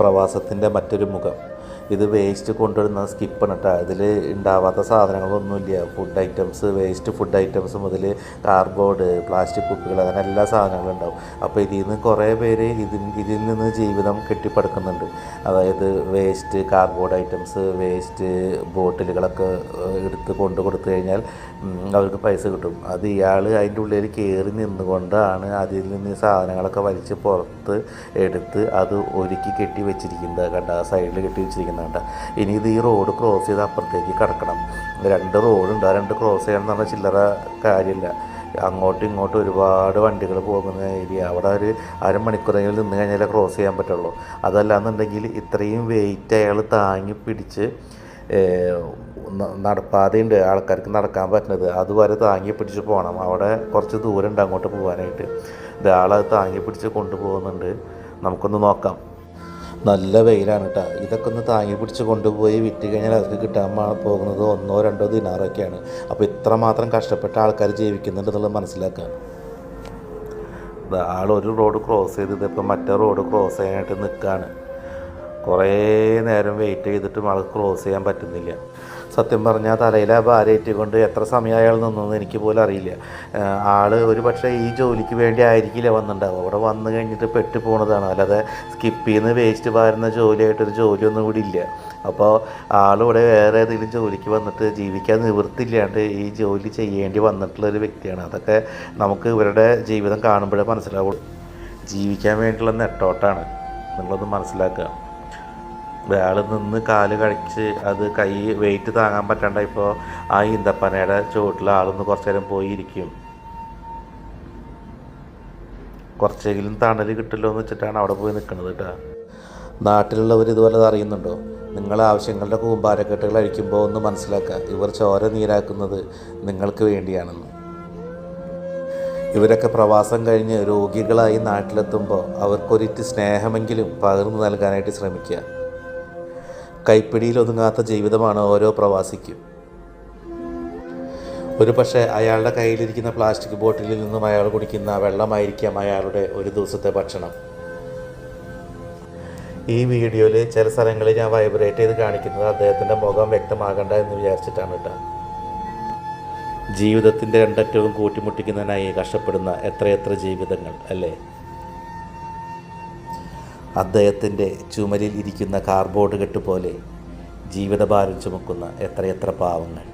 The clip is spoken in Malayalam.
പ്രവാസത്തിന്റെ മറ്റൊരു മുഖം. ഇത് വേസ്റ്റ് കൊണ്ടുവരുന്ന സ്കിപ്പാണ് കേട്ടോ ഇതിൽ ഉണ്ടാവാത്ത സാധനങ്ങളൊന്നുമില്ല. Food items waste food items മുതൽ കാർഡ്ബോർഡ് പ്ലാസ്റ്റിക് കുപ്പികൾ അങ്ങനെ എല്ലാ സാധനങ്ങളും ഉണ്ടാവും അപ്പോൾ ഇതിൽ നിന്ന് കുറേ പേര് ഇതിൽ ഇതിൽ നിന്ന് ജീവിതം കെട്ടിപ്പടുക്കുന്നുണ്ട്. അതായത് വേസ്റ്റ് കാർഡ്ബോർഡ് ഐറ്റംസ് വേസ്റ്റ് ബോട്ടിലുകളൊക്കെ എടുത്ത് കൊണ്ട് കൊടുത്തു കഴിഞ്ഞാൽ അവർക്ക് പൈസ കിട്ടും. അത് ഇയാൾ അതിന്റെ ഉള്ളിൽ കയറി നിന്നുകൊണ്ടാണ് അതിൽ നിന്ന് സാധനങ്ങളൊക്കെ വലിച്ച് പുറത്ത് എടുത്ത് അത് ഒരുക്കി കെട്ടി വെച്ചിരിക്കുന്നത്. കണ്ട? സൈഡിൽ കെട്ടി വെച്ചിരിക്കുന്നത്. കണ്ട ഇനി ഇത് ഈ റോഡ് ക്രോസ് ചെയ്ത് അപ്പുറത്തേക്ക് കിടക്കണം. രണ്ട് റോഡുണ്ട് ആ രണ്ട് ക്രോസ് ചെയ്യണം എന്ന് പറഞ്ഞാൽ ചില്ലറ കാര്യമില്ല. അങ്ങോട്ടും ഇങ്ങോട്ടും ഒരുപാട് വണ്ടികൾ പോകുന്ന ഏരിയ അവിടെ ഒരു അരമണിക്കൂറെങ്കിലും നിന്ന് കഴിഞ്ഞാലേ ക്രോസ് ചെയ്യാൻ പറ്റുള്ളൂ. അതല്ലാന്നുണ്ടെങ്കിൽ ഇത്രയും വെയിറ്റ് അയാൾ താങ്ങി പിടിച്ച് നടപ്പാതയുണ്ട് ആൾക്കാർക്ക് നടക്കാൻ പറ്റുന്നത്. അതുവരെ താങ്ങി പിടിച്ച് പോകണം. അവിടെ കുറച്ച് ദൂരം ഉണ്ട് അങ്ങോട്ട് പോകാനായിട്ട്. ഇതാളത് താങ്ങി പിടിച്ച് കൊണ്ടുപോകുന്നുണ്ട്. നമുക്കൊന്ന് നോക്കാം. നല്ല വെയിലാണ് കേട്ടോ ഇതൊക്കെ ഒന്ന് താങ്ങി പിടിച്ച് കൊണ്ടുപോയി വിറ്റ് കഴിഞ്ഞാൽ അവർക്ക് കിട്ടാൻ പോകുന്നത് ഒന്നോ രണ്ടോ ദിനാറൊക്കെയാണ്. അപ്പോൾ ഇത്രമാത്രം കഷ്ടപ്പെട്ട ആൾക്കാർ ജീവിക്കുന്നുണ്ട് എന്നുള്ളത് മനസ്സിലാക്കുക ആൾ ഒരു റോഡ് ക്രോസ് ചെയ്ത് ഇതിപ്പോൾ മറ്റേ റോഡ് ക്രോസ് ചെയ്യാനായിട്ട് നിൽക്കുകയാണ് കുറേ നേരം വെയിറ്റ് ചെയ്തിട്ടും ആൾക്ക് ക്ലോസ് ചെയ്യാൻ പറ്റുന്നില്ല. സത്യം പറഞ്ഞാൽ തലയിലെ ഭാരയേറ്റ് കൊണ്ട് എത്ര സമയം അയാൾ നിന്നെന്ന് എനിക്ക് പോലും അറിയില്ല. ആൾ ഒരു പക്ഷേ ഈ ജോലിക്ക് വേണ്ടി ആയിരിക്കില്ല വന്നിട്ടുണ്ടാവും അവിടെ വന്നു കഴിഞ്ഞിട്ട് പെട്ട് പോണതാണ്. അല്ലാതെ സ്കിപ്പ് ചെയ്യുന്ന വേസ്റ്റ് പാരുന്ന ജോലിയായിട്ടൊരു ജോലിയൊന്നും കൂടി ഇല്ല. അപ്പോൾ ആളിവിടെ വേറെ ഏതെങ്കിലും ജോലിക്ക് വന്നിട്ട് ജീവിക്കാൻ നിവൃത്തില്ലാണ്ട് ഈ ജോലി ചെയ്യേണ്ടി വന്നിട്ടുള്ള ഒരു വ്യക്തിയാണ്. അതൊക്കെ നമുക്ക് ഇവരുടെ ജീവിതം കാണുമ്പോഴേ മനസ്സിലാവുള്ളൂ. ജീവിക്കാൻ വേണ്ടിയുള്ള നെട്ടോട്ടാണ് നിങ്ങളൊന്ന് മനസ്സിലാക്കുക. അയാൾ നിന്ന് കാൽ കഴിച്ച് അത് കൈ വെയിറ്റ് താങ്ങാൻ പറ്റാണ്ട് ഇപ്പോൾ ആ ഈന്തപ്പനയുടെ ചുവട്ടിൽ ആളൊന്ന് കുറച്ച് നേരം പോയി ഇരിക്കും. കുറച്ചെങ്കിലും തണൽ കിട്ടില്ലോ എന്ന് വെച്ചിട്ടാണ് അവിടെ പോയി നിൽക്കുന്നത് കേട്ടോ നാട്ടിലുള്ളവർ ഇതുപോലെ അറിയുന്നുണ്ടോ? നിങ്ങൾ ആവശ്യങ്ങളുടെ കൂമ്പാരക്കെട്ടുകൾ അഴിക്കുമ്പോൾ ഒന്ന് മനസ്സിലാക്കുക ഇവർ ചോര നീരാക്കുന്നത് നിങ്ങൾക്ക് വേണ്ടിയാണെന്ന്. ഇവരൊക്കെ പ്രവാസം കഴിഞ്ഞ് രോഗികളായി നാട്ടിലെത്തുമ്പോൾ അവർക്കൊരിറ്റ് സ്നേഹമെങ്കിലും പകർന്നു നൽകാനായിട്ട് ശ്രമിക്കുക കൈപ്പിടിയിൽ ഒതുങ്ങാത്ത ജീവിതമാണ് ഓരോ പ്രവാസിക്കും. ഒരു പക്ഷേ അയാളുടെ കയ്യിലിരിക്കുന്ന പ്ലാസ്റ്റിക് ബോട്ടിലിൽ നിന്നും അയാൾ കുടിക്കുന്ന വെള്ളമായിരിക്കാം അയാളുടെ ഒരു ദിവസത്തെ ഭക്ഷണം. ഈ വീഡിയോയിൽ ചില സ്ഥലങ്ങളിൽ ഞാൻ വൈബ്രേറ്റ് ചെയ്ത് കാണിക്കുന്നത് അദ്ദേഹത്തിന്റെ മുഖം വ്യക്തമാകണ്ട എന്ന് വിചാരിച്ചിട്ടാണ് കേട്ടോ. ജീവിതത്തിന്റെ രണ്ടറ്റവും കൂട്ടിമുട്ടിക്കുന്നതിനായി കഷ്ടപ്പെടുന്ന എത്രയെത്ര ജീവിതങ്ങൾ അല്ലേ? അദ്ദേഹത്തിന്റെ ചുമലിൽ ഇരിക്കുന്ന കാർബോർഡ് കെട്ട് പോലെ ജീവിതഭാരം ചുമക്കുന്ന എത്രയെത്ര പാവങ്ങൾ.